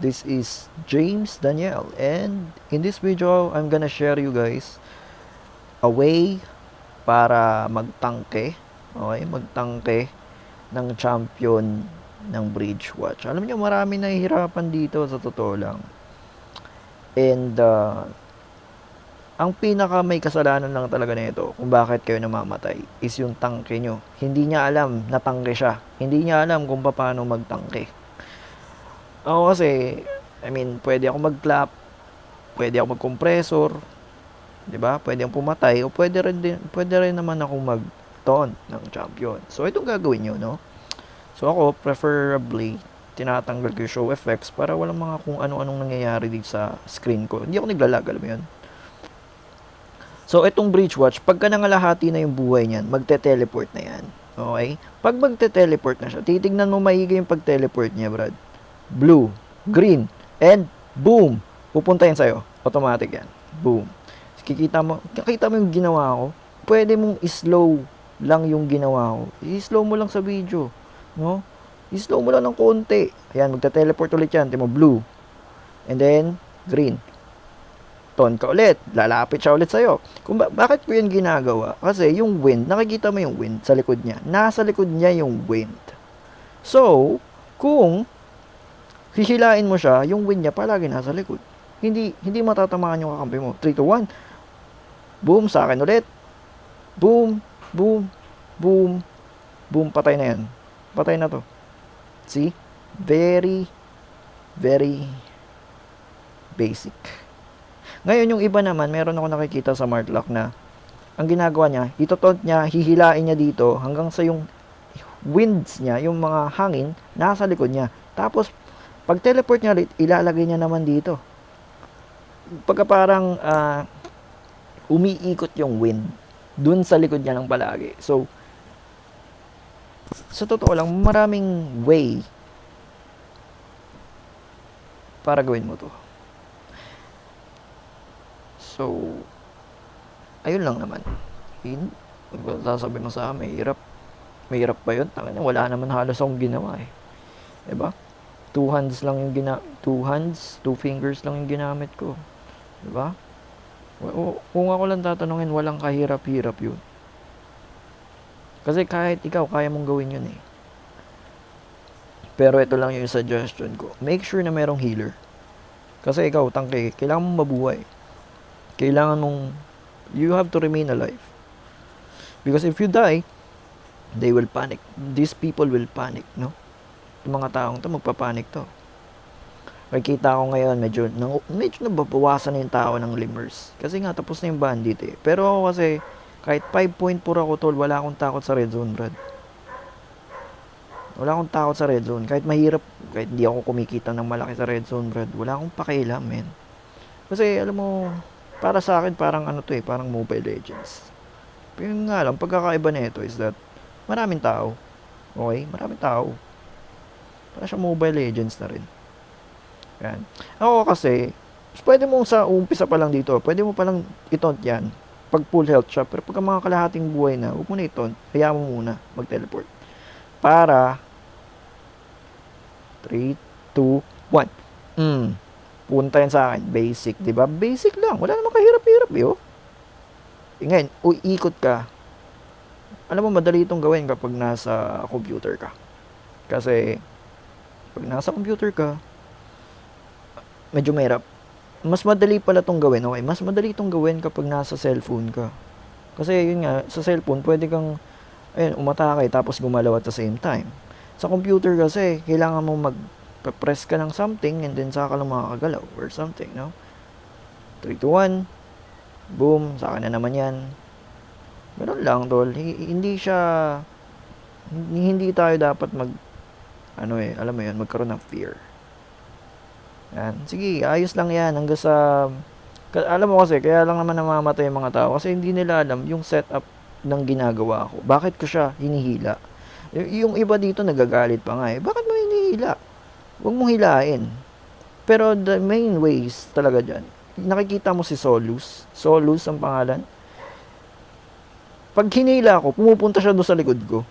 This is James Daniel and in this video I'm gonna share you guys a way para magtangke, okay, magtangke ng champion ng Bridge Watch. Alam niyo marami nahihirapan dito sa totoo lang. And uh, ang pinaka may kasalanan lang talaga nito kung bakit kayo namamatay is yung tangke nyo. Hindi niya alam na tangke siya. Hindi niya alam kung paano magtangke. Ako kasi, I mean, pwede ako mag-clap, pwede ako mag-compressor, 'di ba? Pwede akong pumatay o pwede rin din, pwede rin naman ako mag-taunt ng champion. So itong gagawin niyo, no? So ako preferably tinatanggal ko yung show effects para walang mga kung ano-anong nangyayari dito sa screen ko. Hindi ako naglalag, alam mo 'yun? So, itong bridge watch, pagka nangalahati na yung buhay niyan, magte-teleport na yan. Okay? Pag magte-teleport na siya, titignan mo maigi yung pag-teleport niya, Brad. Blue, green, and boom! Pupunta yan sa'yo. Automatic yan. Boom. Kikita mo, kikita mo yung ginawa ko. Pwede mong slow lang yung ginawa ko. I-slow mo lang sa video. No? I-slow mo lang ng konti. Ayan, magte-teleport ulit yan. Timo, blue. And then, green ton ka ulit, lalapit siya ulit sa'yo. Kung ba- bakit ko yun ginagawa? Kasi yung wind, nakikita mo yung wind sa likod niya. Nasa likod niya yung wind. So, kung hihilain mo siya, yung wind niya palagi nasa likod. Hindi hindi matatamaan yung kakampi mo. 3 to 1. Boom, sa akin ulit. Boom, boom, boom, boom, patay na yan. Patay na to. See? Very, very basic. Ngayon, yung iba naman, meron ako nakikita sa Martlock na ang ginagawa niya, itotont niya, hihilain niya dito hanggang sa yung winds niya, yung mga hangin, nasa likod niya. Tapos, pag teleport niya ulit, ilalagay niya naman dito. Pagka parang ah, umiikot yung wind, dun sa likod niya lang palagi. So, sa totoo lang, maraming way para gawin mo to. So, ayun lang naman. Yun, sasabi mo sa akin, mahirap. Mahirap pa yun. Tangin wala naman halos akong ginawa eh. Diba? Two hands lang yung gina... Two hands, two fingers lang yung ginamit ko. Diba? O- Kung ako lang tatanungin, walang kahirap-hirap yun. Kasi kahit ikaw, kaya mong gawin yun eh. Pero ito lang yung suggestion ko. Make sure na merong healer. Kasi ikaw, tangke, kailangan mong mabuhay kailangan mong you have to remain alive because if you die they will panic these people will panic no yung mga taong to magpapanik to Nakikita ko ngayon, medyo, nang, medyo nababawasan na yung tao ng limers. Kasi nga, tapos na yung bandit eh. Pero ako kasi, kahit 5.4 ako tol, wala akong takot sa red zone, Brad. Wala akong takot sa red zone. Kahit mahirap, kahit hindi ako kumikita ng malaki sa red zone, Brad. Wala akong pakialam, men. Kasi, alam mo, para sa akin parang ano to eh, parang Mobile Legends. Pero nga lang, pagkakaiba nito is that maraming tao. Okay? Maraming tao. Para siya Mobile Legends na rin. Yan. Ako kasi, pwede mo sa umpisa pa lang dito, pwede mo pa lang itont yan. Pag full health siya. Pero pag mga kalahating buhay na, huwag mo na itont. Hayaan mo muna mag-teleport. Para 3, 2, 1. Mm. Punta yan sa akin. Basic, di ba? Basic lang. Wala namang kahirap-hirap, yo. E ngayon, uikot ka. Alam mo, madali itong gawin kapag nasa computer ka. Kasi, pag nasa computer ka, medyo mahirap. Mas madali pala itong gawin, okay? Mas madali itong gawin kapag nasa cellphone ka. Kasi, yun nga, sa cellphone, pwede kang, ayun, umatake tapos gumalaw at the same time. Sa computer kasi, kailangan mo mag press ka ng something and then saka lang makakagalaw or something, no? 3 to 1. Boom, sa akin na naman yan. Ganun lang, tol. Hi- Hindi siya hindi tayo dapat mag ano eh, alam mo yun, magkaroon ng fear. Yan. Sige, ayos lang yan hanggang sa alam mo kasi, kaya lang naman namamatay yung mga tao kasi hindi nila alam yung setup ng ginagawa ko. Bakit ko siya hinihila? Yung iba dito nagagalit pa nga eh. Bakit mo hinihila? Huwag mong hilain. Pero the main ways talaga dyan, nakikita mo si Solus. Solus ang pangalan. Pag hinila ko, pumupunta siya doon sa likod ko.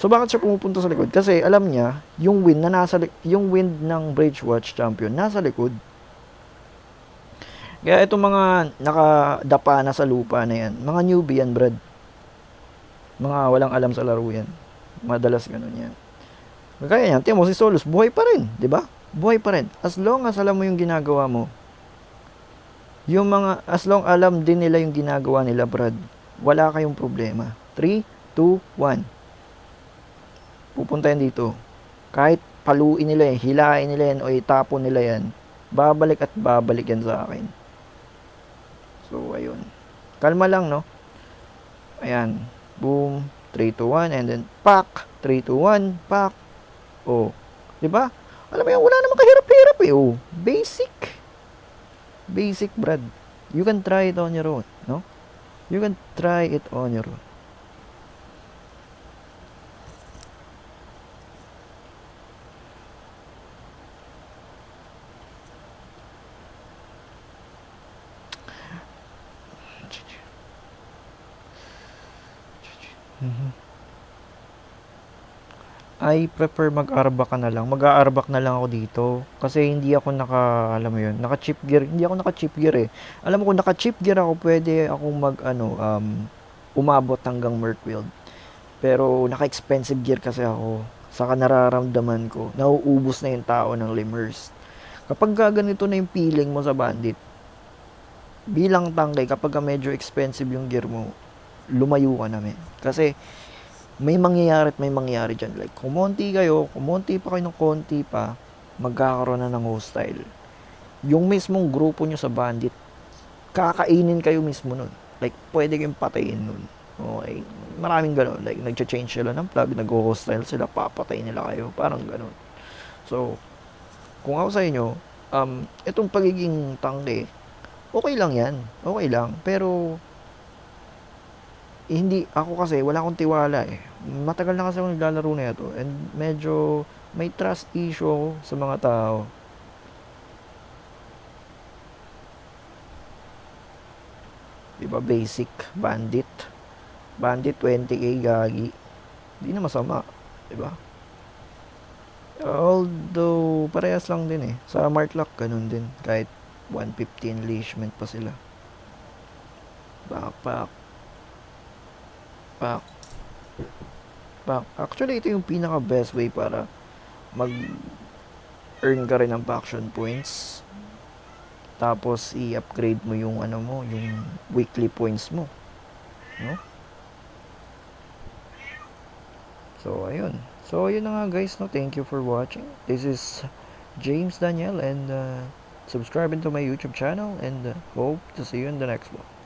So bakit siya pumupunta sa likod? Kasi alam niya, yung wind na nasa yung wind ng Bridgewatch champion nasa likod. Kaya itong mga nakadapa na sa lupa na yan, mga newbie yan, Brad. Mga walang alam sa laro yan. Madalas ganun yan. Kaya yan, tiyan mo si Solus, buhay pa rin, di ba? Buhay pa rin. As long as alam mo yung ginagawa mo, yung mga, as long alam din nila yung ginagawa nila, Brad, wala kayong problema. 3, 2, 1. Pupunta yan dito. Kahit paluin nila yan, hilain nila yan, o itapon nila yan, babalik at babalik yan sa akin. So, ayun. Kalma lang, no? Ayan. Boom. 3, 2, 1. And then, pak. 3, 2, 1. Pak. Oh. ba? Alam mo yan, wala namang kahirap-hirap eh. Oh. Basic. Basic, Brad. You can try it on your own, no? You can try it on your own. Mhm. I prefer mag-arbak na lang. Mag-aarbak na lang ako dito. Kasi hindi ako naka, alam mo yun, naka chip gear. Hindi ako naka chip gear eh. Alam mo kung naka chip gear ako, pwede akong mag, ano, um, umabot hanggang Merkfield. Pero naka expensive gear kasi ako. Saka nararamdaman ko, nauubos na yung tao ng limers. Kapag ka ganito na yung feeling mo sa bandit, bilang tangkay, kapag ka medyo expensive yung gear mo, lumayo ka namin. Kasi, may mangyayari at may mangyayari dyan. Like, kumonti kayo, kumonti pa kayo ng konti pa, magkakaroon na ng hostile. Yung mismong grupo nyo sa bandit, kakainin kayo mismo nun. Like, pwede kayong patayin nun. Okay? Maraming gano'n. Like, nag-change sila ng plug, nag-hostile sila, papatay nila kayo. Parang gano'n. So, kung ako sa inyo, um, itong pagiging tangke, okay lang yan. Okay lang. Pero, hindi, ako kasi, wala akong tiwala eh. Matagal na kasi ako naglalaro na ito. And medyo, may trust issue sa mga tao. Diba, basic, bandit. Bandit 20k gagi. Hindi na masama. Diba? Although, parehas lang din eh. Sa Martlock, ganun din. Kahit 115 leashment pa sila. Backpack. Back. Back. Actually, ito yung pinaka best way para mag earn ka rin ng faction points. Tapos, i-upgrade mo yung ano mo, yung weekly points mo. No? So, ayun. So, ayun na nga guys, no? Thank you for watching. This is James Daniel and uh, subscribe into my YouTube channel and uh, hope to see you in the next one.